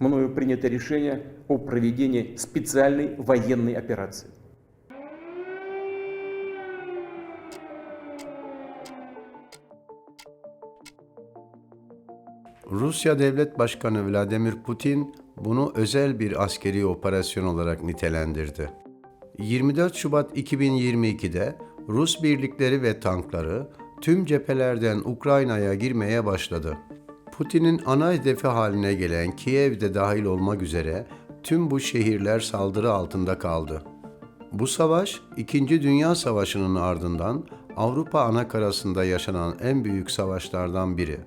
мною принято решение о проведении специальной военной операции. Rusya Devlet Başkanı Vladimir Putin bunu özel bir askeri operasyon olarak nitelendirdi. 24 Şubat 2022'de Rus birlikleri ve tankları tüm cephelerden Ukrayna'ya girmeye başladı. Putin'in ana hedefi haline gelen Kiev de dahil olmak üzere tüm bu şehirler saldırı altında kaldı. Bu savaş, İkinci Dünya Savaşı'nın ardından Avrupa anakarasında yaşanan en büyük savaşlardan biri.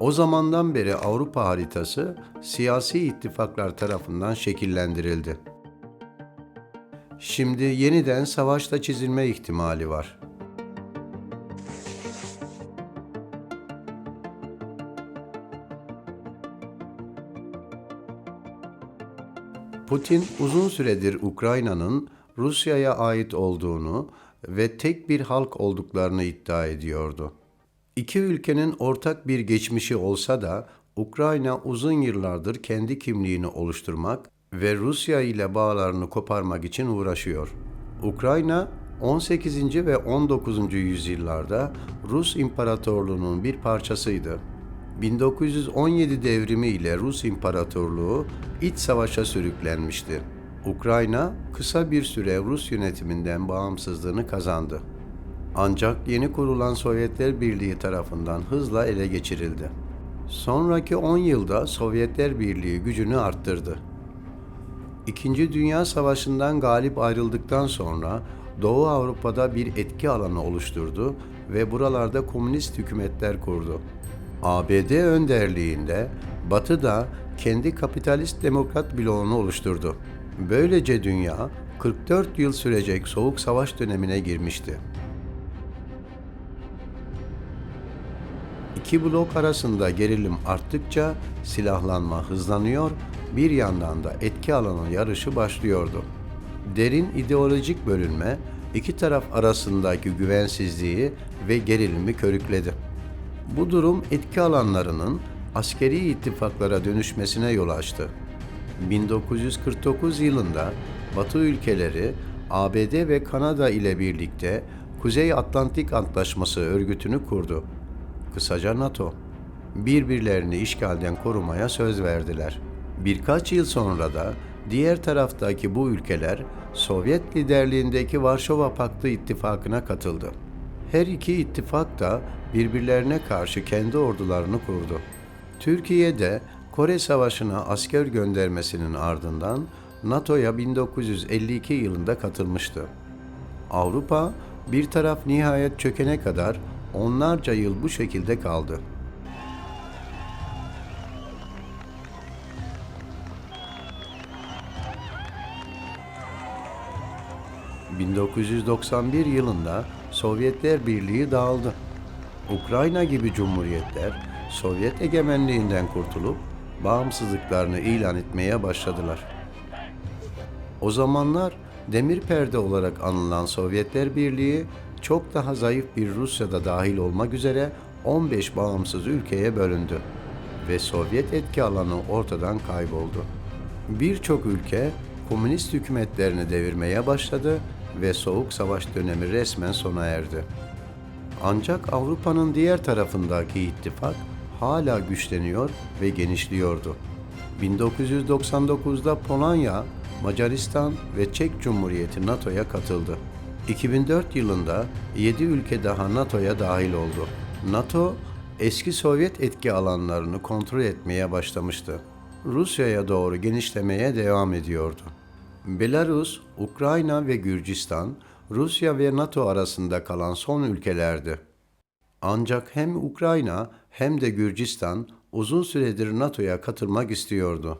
O zamandan beri Avrupa haritası siyasi ittifaklar tarafından şekillendirildi. Şimdi yeniden savaşta çizilme ihtimali var. Putin uzun süredir Ukrayna'nın Rusya'ya ait olduğunu ve tek bir halk olduklarını iddia ediyordu. İki ülkenin ortak bir geçmişi olsa da Ukrayna uzun yıllardır kendi kimliğini oluşturmak ve Rusya ile bağlarını koparmak için uğraşıyor. Ukrayna 18. ve 19. yüzyıllarda Rus İmparatorluğu'nun bir parçasıydı. 1917 devrimi ile Rus İmparatorluğu iç savaşa sürüklenmişti. Ukrayna kısa bir süre Rus yönetiminden bağımsızlığını kazandı. Ancak yeni kurulan Sovyetler Birliği tarafından hızla ele geçirildi. Sonraki 10 yılda Sovyetler Birliği gücünü arttırdı. İkinci Dünya Savaşı'ndan galip ayrıldıktan sonra Doğu Avrupa'da bir etki alanı oluşturdu ve buralarda komünist hükümetler kurdu. ABD önderliğinde Batı da kendi kapitalist demokrat bloğunu oluşturdu. Böylece dünya 44 yıl sürecek soğuk savaş dönemine girmişti. İki blok arasında gerilim arttıkça silahlanma hızlanıyor, bir yandan da etki alanı yarışı başlıyordu. Derin ideolojik bölünme iki taraf arasındaki güvensizliği ve gerilimi körükledi. Bu durum etki alanlarının askeri ittifaklara dönüşmesine yol açtı. 1949 yılında Batı ülkeleri ABD ve Kanada ile birlikte Kuzey Atlantik Antlaşması örgütünü kurdu. Kısaca NATO. Birbirlerini işgalden korumaya söz verdiler. Birkaç yıl sonra da diğer taraftaki bu ülkeler Sovyet liderliğindeki Varşova Paktı ittifakına katıldı. Her iki ittifak da birbirlerine karşı kendi ordularını kurdu. Türkiye de Kore Savaşı'na asker göndermesinin ardından NATO'ya 1952 yılında katılmıştı. Avrupa bir taraf nihayet çökene kadar onlarca yıl bu şekilde kaldı. ...1991 yılında Sovyetler Birliği dağıldı. Ukrayna gibi cumhuriyetler Sovyet egemenliğinden kurtulup bağımsızlıklarını ilan etmeye başladılar. O zamanlar demir perde olarak anılan Sovyetler Birliği çok daha zayıf bir Rusya'da dahil olmak üzere 15 bağımsız ülkeye bölündü ve Sovyet etki alanı ortadan kayboldu. Birçok ülke komünist hükümetlerini devirmeye başladı ve Soğuk Savaş dönemi resmen sona erdi. Ancak Avrupa'nın diğer tarafındaki ittifak hala güçleniyor ve genişliyordu. 1999'da Polonya, Macaristan ve Çek Cumhuriyeti NATO'ya katıldı. 2004 yılında 7 ülke daha NATO'ya dahil oldu. NATO, eski Sovyet etki alanlarını kontrol etmeye başlamıştı. Rusya'ya doğru genişlemeye devam ediyordu. Belarus, Ukrayna ve Gürcistan, Rusya ve NATO arasında kalan son ülkelerdi. Ancak hem Ukrayna hem de Gürcistan uzun süredir NATO'ya katılmak istiyordu.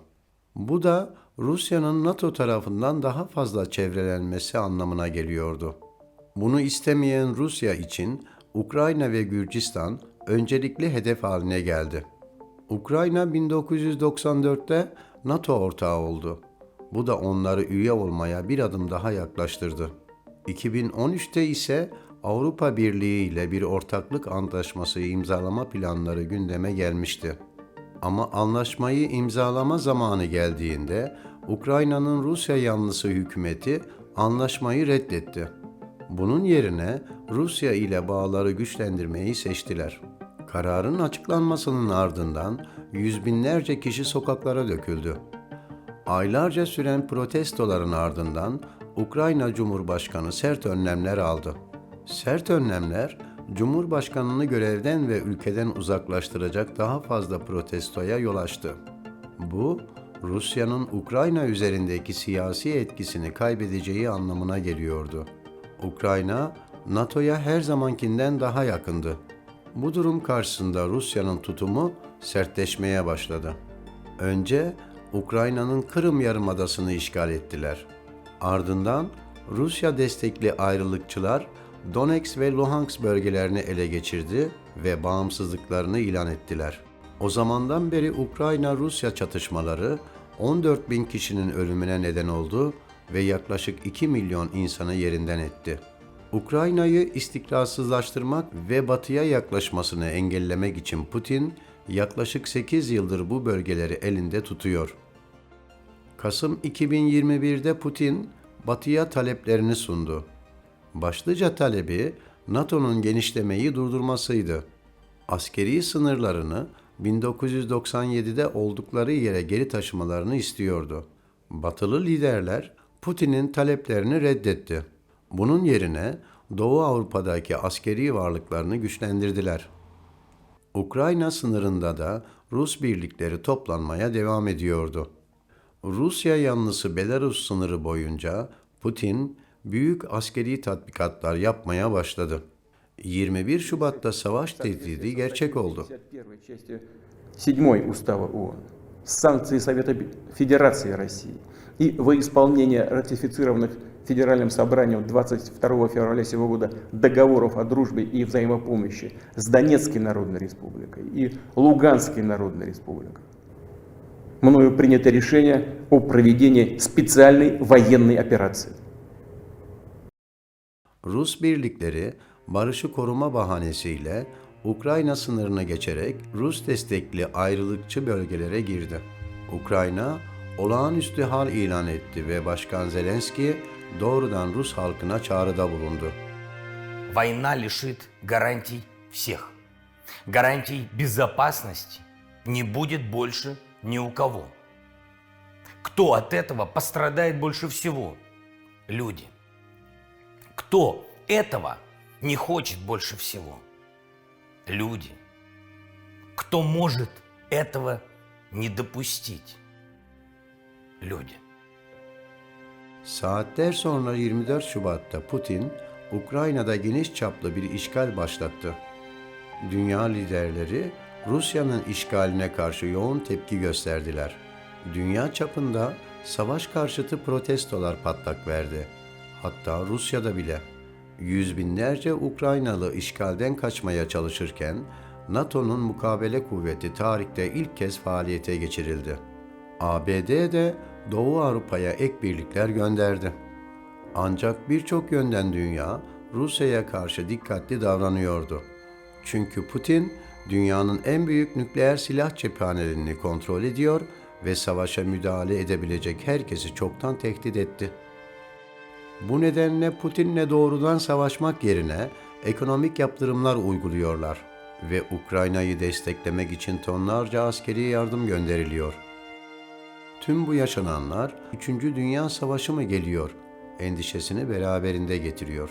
Bu da Rusya'nın NATO tarafından daha fazla çevrelenmesi anlamına geliyordu. Bunu istemeyen Rusya için Ukrayna ve Gürcistan öncelikli hedef haline geldi. Ukrayna 1994'te NATO ortağı oldu. Bu da onları üye olmaya bir adım daha yaklaştırdı. 2013'te ise Avrupa Birliği ile bir ortaklık antlaşması imzalama planları gündeme gelmişti. Ama anlaşmayı imzalama zamanı geldiğinde Ukrayna'nın Rusya yanlısı hükümeti anlaşmayı reddetti. Bunun yerine Rusya ile bağları güçlendirmeyi seçtiler. Kararın açıklanmasının ardından yüz binlerce kişi sokaklara döküldü. Aylarca süren protestoların ardından Ukrayna Cumhurbaşkanı sert önlemler aldı. Sert önlemler, Cumhurbaşkanını görevden ve ülkeden uzaklaştıracak daha fazla protestoya yol açtı. Bu, Rusya'nın Ukrayna üzerindeki siyasi etkisini kaybedeceği anlamına geliyordu. Ukrayna, NATO'ya her zamankinden daha yakındı. Bu durum karşısında Rusya'nın tutumu sertleşmeye başladı. Önce Ukrayna'nın Kırım Yarımadası'nı işgal ettiler. Ardından Rusya destekli ayrılıkçılar Donetsk ve Luhansk bölgelerini ele geçirdi ve bağımsızlıklarını ilan ettiler. O zamandan beri Ukrayna-Rusya çatışmaları 14 bin kişinin ölümüne neden oldu ve yaklaşık 2 milyon insanı yerinden etti. Ukrayna'yı istikrarsızlaştırmak ve batıya yaklaşmasını engellemek için Putin yaklaşık 8 yıldır bu bölgeleri elinde tutuyor. Kasım 2021'de Putin batıya taleplerini sundu. Başlıca talebi NATO'nun genişlemeyi durdurmasıydı. Askeri sınırlarını 1997'de oldukları yere geri taşımalarını istiyordu. Batılı liderler Putin'in taleplerini reddetti. Bunun yerine Doğu Avrupa'daki askeri varlıklarını güçlendirdiler. Ukrayna sınırında da Rus birlikleri toplanmaya devam ediyordu. Rusya yanlısı Belarus sınırı boyunca Putin büyük askeri tatbikatlar yapmaya başladı. 21 Şubat'ta savaş tehdidi gerçek oldu. 51 частью 7 Устава ООН. Санкции Совета Б- Федерации России и во исполнение ратифицированных Федеральным собранием 22 февраля сего года договоров о дружбе и взаимопомощи с Донецкой Народной Республикой и Луганской Народной Республикой. Мною принято решение о проведении специальной военной операции. Rus birlikleri barışı koruma bahanesiyle Ukrayna sınırını geçerek Rus destekli ayrılıkçı bölgelere girdi. Ukrayna olağanüstü hal ilan etti ve Başkan Zelenski doğrudan Rus halkına çağrıda bulundu. Война лишит гарантий всех. Гарантий безопасности не будет больше ни у кого. Кто от этого пострадает больше всего? Люди. Кто этого не хочет больше всего? Люди. Кто может этого не допустить? Люди. Saatler sonra 24 Şubat'ta Putin, Ukrayna'da geniş çaplı bir işgal başlattı. Dünya liderleri Rusya'nın işgaline karşı yoğun tepki gösterdiler. Dünya çapında savaş karşıtı protestolar patlak verdi. Hatta Rusya'da bile. Yüz binlerce Ukraynalı işgalden kaçmaya çalışırken NATO'nun mukabele kuvveti tarihte ilk kez faaliyete geçirildi. ABD de Doğu Avrupa'ya ek birlikler gönderdi. Ancak birçok yönden dünya Rusya'ya karşı dikkatli davranıyordu. Çünkü Putin dünyanın en büyük nükleer silah cephanelerini kontrol ediyor ve savaşa müdahale edebilecek herkesi çoktan tehdit etti. Bu nedenle Putin'le doğrudan savaşmak yerine ekonomik yaptırımlar uyguluyorlar ve Ukrayna'yı desteklemek için tonlarca askeri yardım gönderiliyor. Tüm bu yaşananlar 3. Dünya Savaşı mı geliyor endişesini beraberinde getiriyor.